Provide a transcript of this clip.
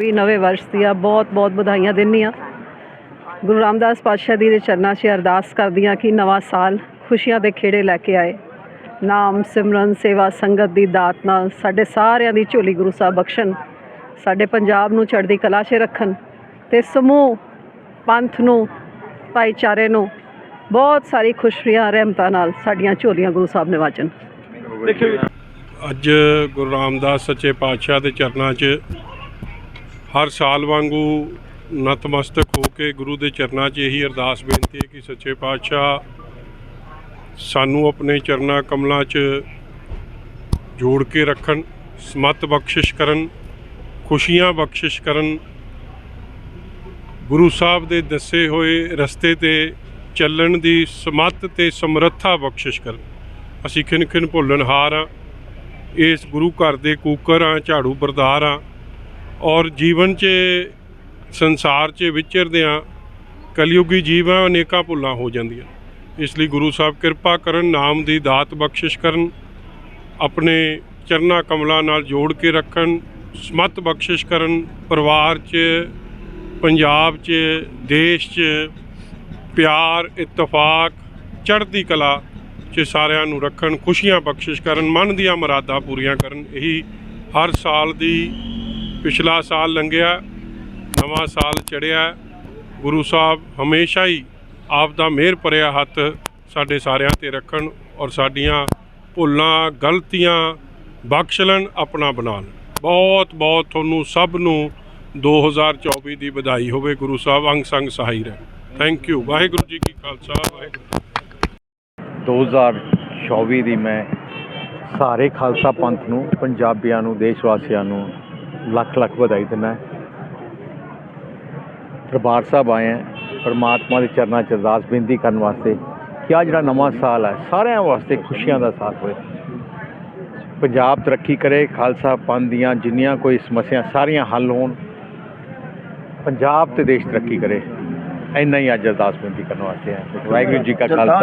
ਵੀ ਨਵੇਂ ਵਰਸ਼ ਦੀਆਂ ਬਹੁਤ ਬਹੁਤ ਵਧਾਈਆਂ ਦਿੰਦੀ ਹਾਂ ਗੁਰੂ ਰਾਮਦਾਸ ਪਾਤਸ਼ਾਹ ਜੀ ਦੇ ਚਰਨਾਂ 'ਚ ਅਰਦਾਸ ਕਰਦੀ ਹਾਂ ਕਿ ਨਵਾਂ ਸਾਲ ਖੁਸ਼ੀਆਂ ਦੇ ਖੇੜੇ ਲੈ ਕੇ ਆਏ। ਨਾਮ ਸਿਮਰਨ ਸੇਵਾ ਸੰਗਤ ਦੀ ਦਾਤ ਨਾਲ ਸਾਡੇ ਸਾਰਿਆਂ ਦੀ ਝੋਲੀ ਗੁਰੂ ਸਾਹਿਬ ਬਖਸ਼ਣ ਸਾਡੇ ਪੰਜਾਬ ਨੂੰ ਚੜ੍ਹਦੀ ਕਲਾ 'ਚ ਰੱਖਣ ਤੇ ਸਮੂਹ ਪੰਥ ਨੂੰ ਭਾਈਚਾਰੇ ਨੂੰ ਬਹੁਤ ਸਾਰੀ ਖੁਸ਼ੀਆਂ ਰਹਿਮਤਾਂ ਨਾਲ ਸਾਡੀਆਂ ਝੋਲੀਆਂ ਗੁਰੂ ਸਾਹਿਬ ਨਿਵਾਜਣ। ਅੱਜ ਗੁਰੂ ਰਾਮਦਾਸ ਸੱਚੇ ਪਾਤਸ਼ਾਹ ਦੇ ਚਰਨਾਂ 'ਚ ਹਰ ਸਾਲ ਵਾਂਗੂ ਨਤਮਸਤਕ ਹੋ ਕੇ ਗੁਰੂ ਦੇ ਚਰਨਾਂ 'ਚ ਇਹੀ ਅਰਦਾਸ ਬੇਨਤੀ ਹੈ ਕਿ ਸੱਚੇ ਪਾਤਸ਼ਾਹ ਸਾਨੂੰ ਆਪਣੇ ਚਰਨਾਂ ਕਮਲਾਂ 'ਚ ਜੋੜ ਕੇ ਰੱਖਣ, ਸਮਤ ਬਖਸ਼ਿਸ਼ ਕਰਨ, ਖੁਸ਼ੀਆਂ ਬਖਸ਼ਿਸ਼ ਕਰਨ। ਗੁਰੂ ਸਾਹਿਬ ਦੇ ਦੱਸੇ ਹੋਏ ਰਸਤੇ ਤੇ ਚੱਲਣ ਦੀ ਸਮਤ ਤੇ ਸਮਰੱਥਾ ਬਖਸ਼ਿਸ਼ ਕਰਨ। ਅਸੀਂ ਖਿਨ ਭੁੱਲਣਹਾਰ ਹਾਂ। ਇਸ ਗੁਰੂ ਘਰ ਦੇ ਕੂਕਰ ਹਾਂ ਝਾੜੂ ਬਰਦਾਰ ਹਾਂ। ਔਰ ਜੀਵਨ 'ਚ, ਸੰਸਾਰ 'ਚ ਵਿਚਰਦੇ ਹਾਂ ਕਲਯੁਗੀ ਜੀਵ ਹਾਂ ਅਨੇਕਾਂ ਭੁੱਲਾਂ ਹੋ ਜਾਂਦੀਆਂ ਇਸ ਲਈ ਗੁਰੂ ਸਾਹਿਬ ਕਿਰਪਾ ਕਰਨ, ਨਾਮ ਦੀ ਦਾਤ ਬਖਸ਼ਿਸ਼ ਕਰਨ, ਆਪਣੇ ਚਰਨਾ ਕਮਲਾਂ ਨਾਲ ਜੋੜ ਕੇ ਰੱਖਣ, ਸਮਤ ਬਖਸ਼ਿਸ਼ ਕਰਨ, ਪਰਿਵਾਰ 'ਚ, ਪੰਜਾਬ 'ਚ, ਦੇਸ਼ 'ਚ, ਪਿਆਰ, ਇਤਫਾਕ, ਚੜ੍ਹਦੀ ਕਲਾ 'ਚ ਸਾਰਿਆਂ ਨੂੰ ਰੱਖਣ, ਖੁਸ਼ੀਆਂ ਬਖਸ਼ਿਸ਼ ਕਰਨ, ਮਨ ਦੀਆਂ ਮੁਰਾਦਾਂ ਪੂਰੀਆਂ ਕਰਨ, ਇਹੀ ਹਰ ਸਾਲ ਦੀ ਪਿਛਲਾ ਸਾਲ ਲੰਘਿਆ, ਨਵਾਂ ਸਾਲ ਚੜਿਆ। ਗੁਰੂ ਸਾਹਿਬ ਹਮੇਸ਼ਾ ਹੀ ਆਪ ਦਾ ਮਿਹਰ ਭਰਿਆ ਹੱਥ ਸਾਡੇ ਸਾਰਿਆਂ ਤੇ ਰੱਖਣ ਔਰ ਸਾਡੀਆਂ ਭੁੱਲਾਂ, ਗਲਤੀਆਂ ਬਖਸ਼ ਲੈਣ, ਆਪਣਾ ਬਣਾ ਲੈਣ। ਬਹੁਤ ਬਹੁਤ ਤੁਹਾਨੂੰ ਸਭ ਨੂੰ 2024 ਦੀ ਵਧਾਈ ਹੋਵੇ। ਗੁਰੂ ਸਾਹਿਬ ਅੰਗ ਸੰਗ ਸਹਾਈ ਰਹਿਣ ਥੈਂਕ ਯੂ ਵਾਹਿਗੁਰੂ ਜੀ ਕੀ ਖਾਲਸਾ, ਵਾਹਿਗੁਰੂ 2024 ਦੀ ਮੈਂ ਸਾਰੇ ਖਾਲਸਾ ਪੰਥ ਨੂੰ, ਪੰਜਾਬੀਆਂ ਨੂੰ ਦੇਸ਼ ਵਾਸੀਆਂ ਨੂੰ ਲੱਖ ਲੱਖ ਵਧਾਈ ਦਿੰਦਾ ਦਰਬਾਰ ਸਾਹਿਬ ਆਏ ਹਾਂ ਪਰਮਾਤਮਾ ਦੇ ਚਰਨਾਂ 'ਚ ਅਰਦਾਸ ਬੇਨਤੀ ਕਰਨ ਵਾਸਤੇ ਕਿ ਆ ਜਿਹੜਾ ਨਵਾਂ ਸਾਲ ਹੈ ਸਾਰਿਆਂ ਵਾਸਤੇ ਖੁਸ਼ੀਆਂ ਦਾ ਸਾਲ ਹੋਵੇ। ਪੰਜਾਬ ਤਰੱਕੀ ਕਰੇ ਖਾਲਸਾ ਪੰਥ ਦੀਆਂ ਜਿੰਨੀਆਂ ਕੋਈ ਸਮੱਸਿਆ ਸਾਰੀਆਂ ਹੱਲ ਹੋਣ। ਪੰਜਾਬ ਤੇ ਦੇਸ਼ ਤਰੱਕੀ ਕਰੇ। ਇੰਨਾ ਹੀ ਅੱਜ ਅਰਦਾਸ ਬੇਨਤੀ ਕਰਨ ਵਾਸਤੇ ਹੈ। ਵਾਹਿਗੁਰੂ ਜੀ ਕਾ ਖਾਲਸਾ।